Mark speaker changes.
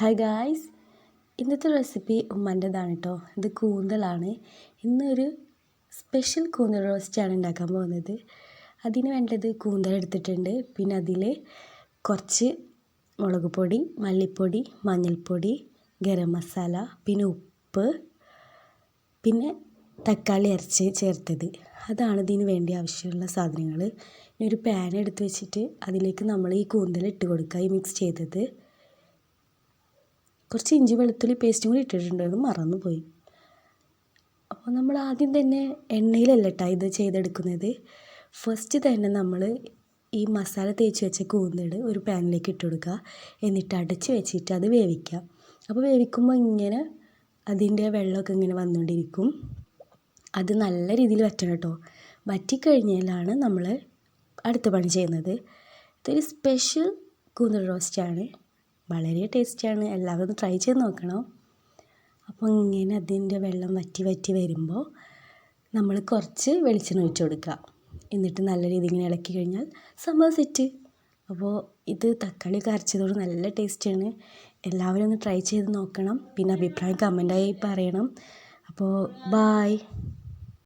Speaker 1: Hi guys ഇന്നത്തെ recipe ഉമ്മന്റെതാണ് കേട്ടോ ഇത് കൂന്തലാണ് ഇന്നൊരു സ്പെഷ്യൽ കൂന്തൽ റോസ്റ്റാണ് ഉണ്ടാക്കാൻ പോകുന്നത്. അതിന് വേണ്ടത് കൂന്തൽ എടുത്തിട്ടുണ്ട്. പിന്നെ അതിൽ കുറച്ച് മുളക് പൊടി മല്ലിപ്പൊടി മഞ്ഞൾപ്പൊടി ഗരം മസാല പിന്നെ ഉപ്പ് പിന്നെ തക്കാളി അരച്ച് ചേർത്തത്. അതാണ് ഇതിന് വേണ്ടി ആവശ്യമുള്ള സാധനങ്ങൾ ഇനി ഒരു പാൻ എടുത്ത് വെച്ചിട്ട് അതിലേക്ക് നമ്മൾ ഈ കൂന്തൽ ഇട്ട് കൊടുക്കുക ഈ മിക്സ് ചെയ്തത്. കുറച്ച് ഇഞ്ചി വെളുത്തുള്ളി പേസ്റ്റും കൂടി ഇട്ടിട്ടുണ്ടായിരുന്നു മറന്നുപോയി. അപ്പോൾ നമ്മൾ ആദ്യം തന്നെ എണ്ണയിലല്ല കേട്ടോ ഇത് ചെയ്തെടുക്കുന്നത്. ഫസ്റ്റ് തന്നെ നമ്മൾ ഈ മസാല തേച്ച് വെച്ച കൂന്നിട് ഒരു പാനിലേക്ക് ഇട്ട് കൊടുക്കുക. എന്നിട്ട് അടച്ച് വെച്ചിട്ട് അത് വേവിക്കുക. അപ്പോൾ വേവിക്കുമ്പോൾ ഇങ്ങനെ അതിന്റെ വെള്ളമൊക്കെ ഇങ്ങനെ വന്നുകൊണ്ടിരിക്കും. അത് നല്ല രീതിയിൽ വറ്റണം കേട്ടോ വറ്റിക്കഴിഞ്ഞാലാണ് നമ്മൾ അടുത്ത പണി ചെയ്യുന്നത്. ഇതൊരു സ്പെഷ്യൽ കൂന്തൽ റോസ്റ്റാണ് വളരെ ടേസ്റ്റിയാണ് എല്ലാവരും ഒന്ന് ട്രൈ ചെയ്ത് നോക്കണം. അപ്പോൾ ഇങ്ങനെ അതിന്റെ വെള്ളം വറ്റി വറ്റി വരുമ്പോൾ നമ്മൾ കുറച്ച് വെളിച്ചെണ്ണ ഒഴിച്ച് കൊടുക്കുക. എന്നിട്ട് നല്ല രീതിയിൽ ഇങ്ങനെ ഇളക്കി കഴിഞ്ഞാൽ സംഭവം സെറ്റ് അപ്പോൾ ഇത് തക്കാളി കരച്ചതോട് നല്ല ടേസ്റ്റിയാണ് എല്ലാവരും ഒന്ന് ട്രൈ ചെയ്ത് നോക്കണം. പിന്നെ അഭിപ്രായം കമന്റായി പറയണം. അപ്പോൾ ബായ്